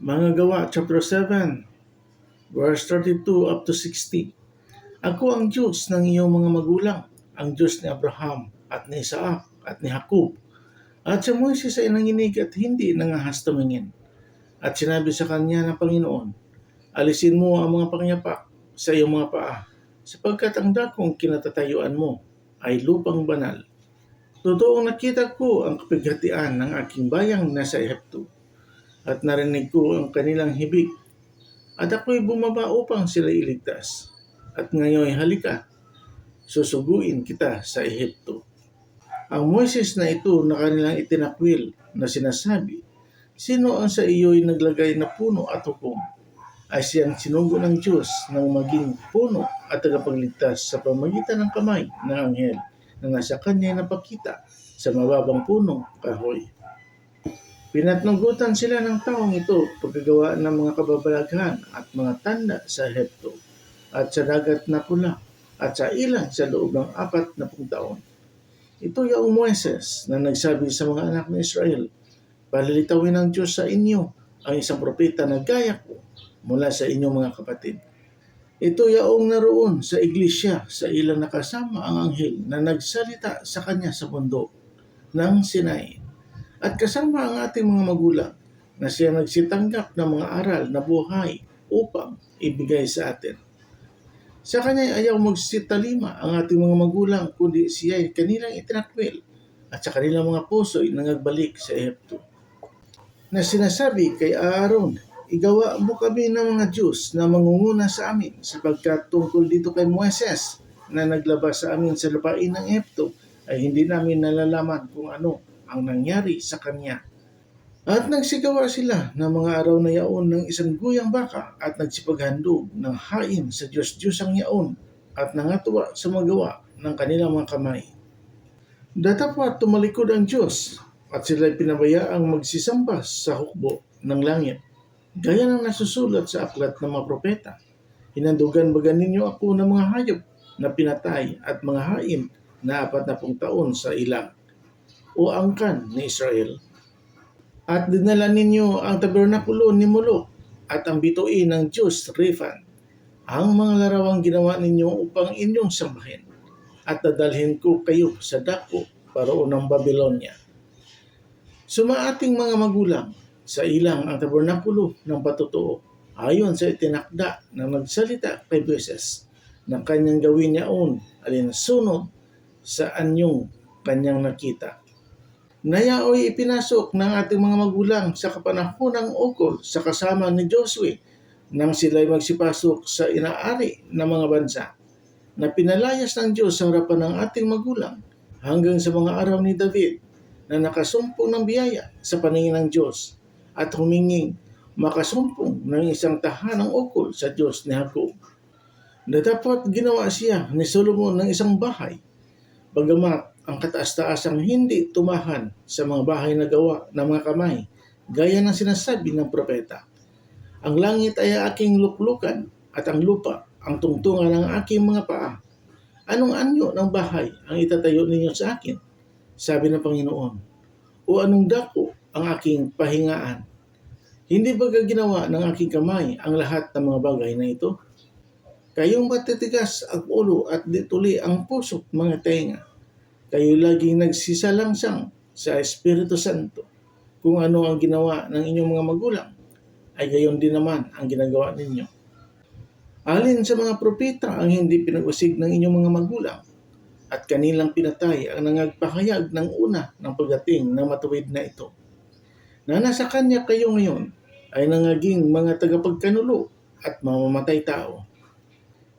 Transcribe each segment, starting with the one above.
Mga gawa, chapter 7, verse 32 up to 60. Ako ang Diyos ng iyong mga magulang, ang Diyos ni Abraham at ni Isaac at ni Jacob. At sa Moises ay nanginig at hindi nangahas tumingin. At sinabi sa kanya ng Panginoon, Alisin mo ang mga pangyapak sa iyong mga paa, sapagkat ang dakong kinatatayuan mo ay lupang banal. Totoong nakita ko ang kapighatian ng aking bayang nasa Ehipto, at narinig ko ang kanilang hibig, at ako'y bumaba upang sila iligtas. At ngayon halika, susuguin kita sa Ehipto. Ang Moises na ito na kanilang itinakwil na sinasabi, Sino ang sa iyo'y naglagay na puno at hukom? Ay siyang sinugo ng Diyos nang maging puno at tagapagligtas sa pamagitan ng kamay ng anghel na nasa kanya napakita sa mababang punong kahoy. Pinatnugutan sila ng taong ito pagkagawa ng mga kababalaghan at mga tanda sa Hepto at sa dagat na pula at sa ilan sa loob ng apat na pung taon. Ito yung Moises na nagsabi sa mga anak ng Israel, Palilitawin ng Diyos sa inyo ang isang propeta na gaya ko mula sa inyong mga kapatid. Ito yaong naroon sa iglesia sa ilang nakasama ang anghel na nagsalita sa kanya sa bundok ng Sinai. At kasama ang ating mga magulang na siya nagsitanggap ng mga aral na buhay upang ibigay sa atin. Sa kanya ay ayaw magsitalima ang ating mga magulang kundi siya ay kanilang itinakwil at sa kanilang mga puso ay nangagbalik sa Ehipto. Na sinasabi kay Aaron, igawa mo kami ng mga Diyos na mangunguna sa amin sapagkat tungkol dito kay Moises na naglabas sa amin sa lupain ng Ehipto ay hindi namin nalalaman kung ano ang nangyari sa kanya. At nagsigawa sila ng mga araw na yaon ng isang guyang baka at nagsipaghandog ng hain sa Diyos-Diyos ang yaon at nangatuwa sa magawa ng kanilang mga kamay. Datapwat tumalikod ang Diyos at sila'y pinabayaang magsisamba sa hukbo ng langit. Gaya ng nasusulat sa aklat ng mga propeta. Hinandugan baga ninyo ako ng mga hayop na pinatay at mga hain na apat na taon sa ilang o angkan ni Israel. At dinala ninyo ang tabernakulo ni Moloch at ang bituin ng Diyos Rifan, ang mga larawang ginawa ninyo upang inyong sambahin. At dadalhin ko kayo sa dako paroon ng Babylonia. Sumaating mga magulang sa ilang ang tabernakulo ng patutuo ayon sa itinakda na nagsalita kay Moises ng kanyang gawin niyaon alinsunod sa anyong kanyang nakita. Nayaoy ipinasok ng ating mga magulang sa kapanahonang ukol sa kasama ni Josue nang sila'y magsipasok sa inaari ng mga bansa na pinalayas ng Diyos sa harapan ng ating magulang hanggang sa mga araw ni David na nakasumpong ng biyaya sa paningin ng Diyos at huminging makasumpong ng isang tahanang ukol sa Diyos ni Jacob. Na dapat ginawa siya ni Solomon ng isang bahay, bagamat ang kataas-taasang hindi tumahan sa mga bahay na gawa ng mga kamay, gaya ng sinasabi ng propeta. Ang langit ay aking luklukan at ang lupa ang tungtungan ng aking mga paa. Anong anyo ng bahay ang itatayo ninyo sa akin? Sabi ng Panginoon. O anong dako ang aking pahingaan? Hindi ba ginawa ng aking kamay ang lahat ng mga bagay na ito? Kayong matitigas ang ulo at dituli ang puso, mga tenga kayo laging nagsisalangsang sa Espiritu Santo. Kung ano ang ginawa ng inyong mga magulang, ay gayon din naman ang ginagawa ninyo. Alin sa mga propeta ang hindi pinag-usig ng inyong mga magulang at kanilang pinatay ang nangagpahayag ng una ng pagdating ng matuwid na ito. Na nasa kanya kayo ngayon ay nangaging mga tagapagkanulo at mamamatay tao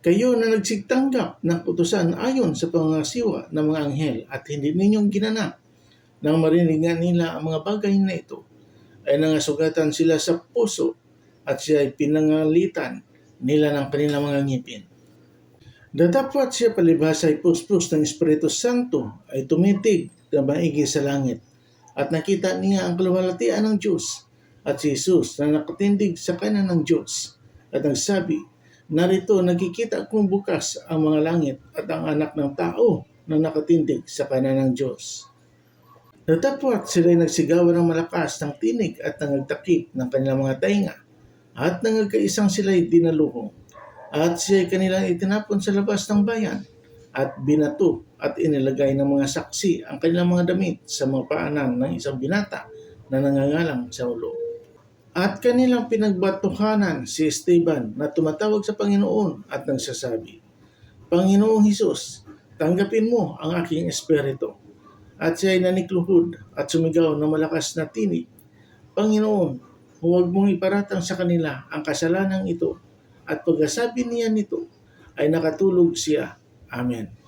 kayo na nagsigtanggap ng utusan ayon sa pangasiwa ng mga anghel at hindi ninyong ginanap nang marinig nga nila ang mga bagay na ito ay nangasugatan sila sa puso at siya ay pinangalitan nila ng kanilang mga ngipin. Datapwat siya palibhasa ay puspos ng Espiritu Santo ay tumitig na maigi sa langit at nakita niya ang kaluwalhatian ng Diyos at si Jesus na nakatindig sa kanan ng Diyos at nagsabi, Narito nagkikita kong bukas ang mga langit at ang anak ng tao na nakatindig sa kanan ng Diyos. Natapwat sila'y nagsigawan ng malakas ng tinig at nangagtakip ng kanilang mga tainga at nangagkaisang sila'y dinaluhong. At siya'y kanilang itinapon sa labas ng bayan at binato at inilagay ng mga saksi ang kanilang mga damit sa mga paanan ng isang binata na nangangalang sa ulo. At kanilang pinagbatuhanan si Esteban na tumatawag sa Panginoon at nagsasabi, Panginoong Hesus, tanggapin mo ang aking espiritu. At siya ay nanikluhod at sumigaw ng malakas na tinig, Panginoon, huwag mong iparatang sa kanila ang kasalanan ito. At pagkasabi niya nito, ay nakatulog siya. Amen.